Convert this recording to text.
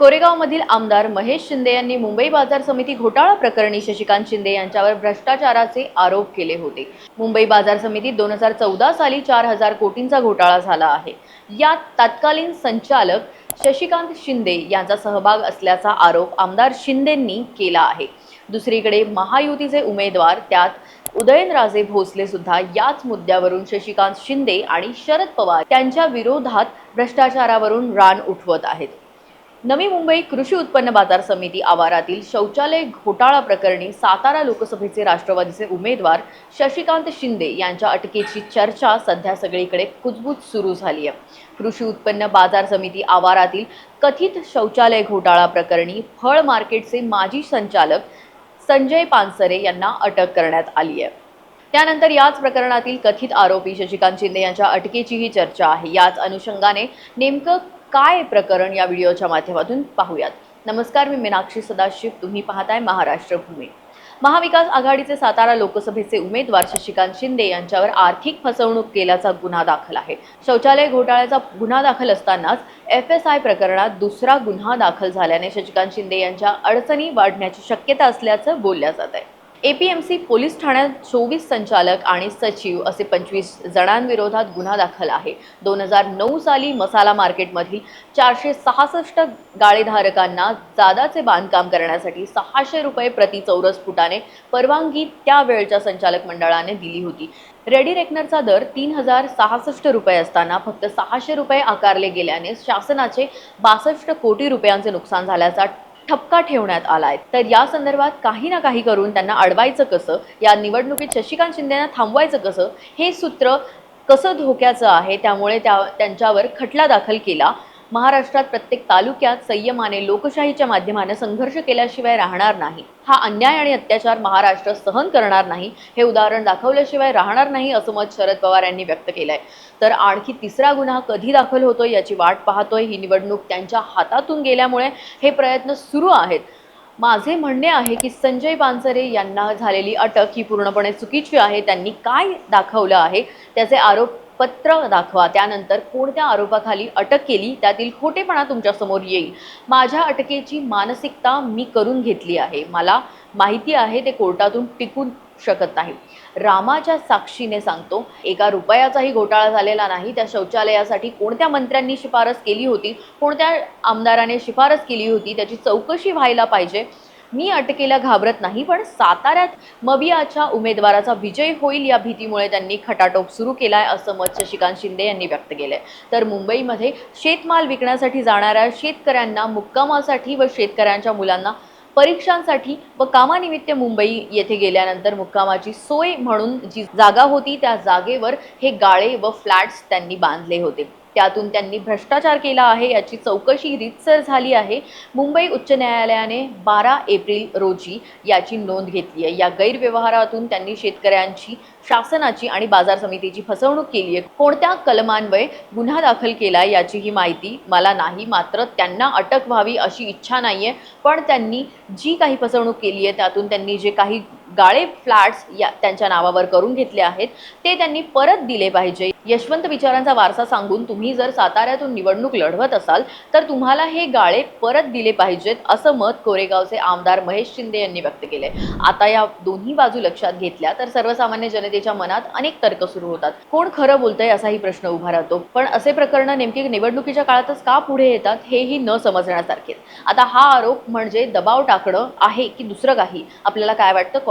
कोरेगावमधील आमदार महेश शिंदे यांनी मुंबई बाजार समिती घोटाळा प्रकरणी शशिकांत शिंदे यांच्यावर भ्रष्टाचाराचे आरोप केले होते. मुंबई बाजार समितीत दोन हजार चौदा साली चार हजार कोटींचा घोटाळा झाला आहे. यात तत्कालीन संचालक शशिकांत शिंदे यांचा सहभाग असल्याचा आरोप आमदार शिंदेंनी केला आहे. दुसरीकडे महायुतीचे उमेदवार त्यात उदयनराजे भोसले सुद्धा याच मुद्द्यावरून शशिकांत शिंदे आणि शरद पवार त्यांच्या विरोधात भ्रष्टाचारावरून रान उठवत आहेत. नवी मुंबई कृषी उत्पन्न बाजार समिती आवारातील शौचालय घोटाळा प्रकरणी सातारा लोकसभेचे राष्ट्रवादीचे उमेदवार शशिकांत शिंदे यांच्या अटकेची चर्चा सध्या सगळीकडे कुजबूज सुरू झाली आहे. कृषी उत्पन्न बाजार समिती आवारातील कथित शौचालय घोटाळा प्रकरणी फळ मार्केटचे माजी संचालक संजय पानसरे यांना अटक करण्यात आली आहे. त्यानंतर याच प्रकरणातील कथित आरोपी शशिकांत शिंदे यांच्या अटकेचीही चर्चा आहे. याच अनुषंगाने नेमकं काय प्रकरण या व्हिडिओच्या माध्यमातून पाहूयात. नमस्कार मी मीनाक्षी सदाशिव. तुम्ही पाहताय महाराष्ट्र भूमी महाविकास आघाडीचे सातारा लोकसभेचे उमेदवार शशिकांत शिंदे यांच्यावर आर्थिक फसवणूक केल्याचा गुन्हा दाखल आहे. शौचालय घोटाळ्याचा गुन्हा दाखल असतानाच एफ एस आय प्रकरणात दुसरा गुन्हा दाखल झाल्याने शशिकांत शिंदे यांच्या अडचणी वाढण्याची शक्यता असल्याचं बोलल्या जात आहे. एपीएमसी पोलीस ठाण्यात चोवीस संचालक आणि सचिव असे पंचवीस जणांविरोधात गुन्हा दाखल आहे. दोन हजार नऊ साली मसाला मार्केटमधील चारशे सहासष्ट गाळेधारकांना जादाचे बांधकाम करण्यासाठी सहाशे रुपये प्रति चौरस फुटाने परवानगी त्यावेळच्या संचालक मंडळाने दिली होती. रेडी रेकनरचा दर तीन हजार सहासष्ट रुपये असताना फक्त सहाशे रुपये आकारले गेल्याने शासनाचे बासष्ट कोटी रुपयांचे नुकसान झाल्याचा ठपका ठेवण्यात आलाय. तर या संदर्भात काही ना काही करून त्यांना अडवायचं कसं या निवडणुकीत शशिकांत शिंदेना थांबवायचं कसं हे सूत्र कसं धोक्याचं आहे त्यामुळे त्या त्यांच्यावर खटला दाखल केला. महाराष्ट्रात प्रत्येक तालुक्यात संयमाने लोकशाहीच्या माध्यमाने संघर्ष केल्याशिवाय राहणार नाही. हा अन्याय आणि अत्याचार महाराष्ट्र सहन करणार नाही हे उदाहरण दाखवल्याशिवाय राहणार नाही असं मत शरद पवार यांनी व्यक्त केलंय. तर आणखी तिसरा गुन्हा कधी दाखल होतोय याची वाट पाहतोय. ही निवडणूक त्यांच्या हातातून गेल्यामुळे हे प्रयत्न सुरू आहेत. माझे म्हणणे आहे की संजय पानसरे यांना झालेली अटक ही पूर्णपणे चुकीची आहे. त्यांनी काय दाखवलं आहे? त्याचे आरोप पत्र दाखवा. त्यानंतर कोणत्या आरोपाखाली अटक केली त्यातील खोटेपणा तुमच्यासमोर येईल. माझ्या अटकेची मानसिकता मी करून घेतली आहे. मला माहिती आहे ते कोर्टातून टिकून शकत नाही. रामाच्या साक्षीने सांगतो एका रुपयाचाही घोटाळा झालेला नाही. त्या शौचालयासाठी कोणत्या मंत्र्यांनी शिफारस केली होती? कोणत्या आमदाराने शिफारस केली होती? त्याची चौकशी व्हायला पाहिजे. मी अटकेला घाबरत नाही पण साताऱ्यात मवियाच्या उमेदवाराचा विजय होईल या भीतीमुळे त्यांनी खटाटोप सुरू केलाय असं मत शशिकांत शिंदे यांनी व्यक्त केलंय. तर मुंबईमध्ये शेतमाल विकण्यासाठी जाणाऱ्या शेतकऱ्यांना मुक्कामासाठी व शेतकऱ्यांच्या मुलांना परीक्षांसाठी व कामानिमित्त मुंबई येथे गेल्यानंतर मुक्कामाची सोय म्हणून जी जागा होती त्या जागेवर हे गाळे व फ्लॅट्स त्यांनी बांधले होते. त्यातून त्यांनी भ्रष्टाचार केला आहे याची चौकशी रीतसर झाली आहे. मुंबई उच्च न्यायालयाने बारा एप्रिल रोजी याची नोंद घेतली आहे. या गैरव्यवहारातून त्यांनी शेतकऱ्यांची शासनाची आणि बाजार समितीची फसवणूक केली आहे. कोणत्या कलमान्वये गुन्हा दाखल केला याची ही माहिती मला नाही. मात्र त्यांना अटक व्हावी अशी इच्छा नाही आहे पण त्यांनी जी काही फसवणूक केली आहे त्यातून त्यांनी जे काही गाळे फ्लॅट्स या त्यांच्या नावावर करून घेतले आहेत. ते त्यांनी परत दिले पाहिजे. यशवंत विचारांचा वारसा सांगून तुम्ही जर साताऱ्यातून निवडणूक लढवत असाल तर तुम्हाला हे गाळे परत दिले पाहिजेत असं मत कोरेगावचे आमदार महेश शिंदे यांनी व्यक्त केले आता या दोन्ही बाजू लक्षात घेतल्या तर सर्वसामान्य जनतेच्या मनात अनेक तर्क सुरू होतात. कोण खरं बोलतंय असाही प्रश्न उभा राहतो. पण असे प्रकरण नेमके निवडणुकीच्या काळातच का पुढे येतात हेही न समजण्यासारखे आता हा आरोप म्हणजे दबाव टाकणं आहे की दुसरं काही? आपल्याला काय वाटतं?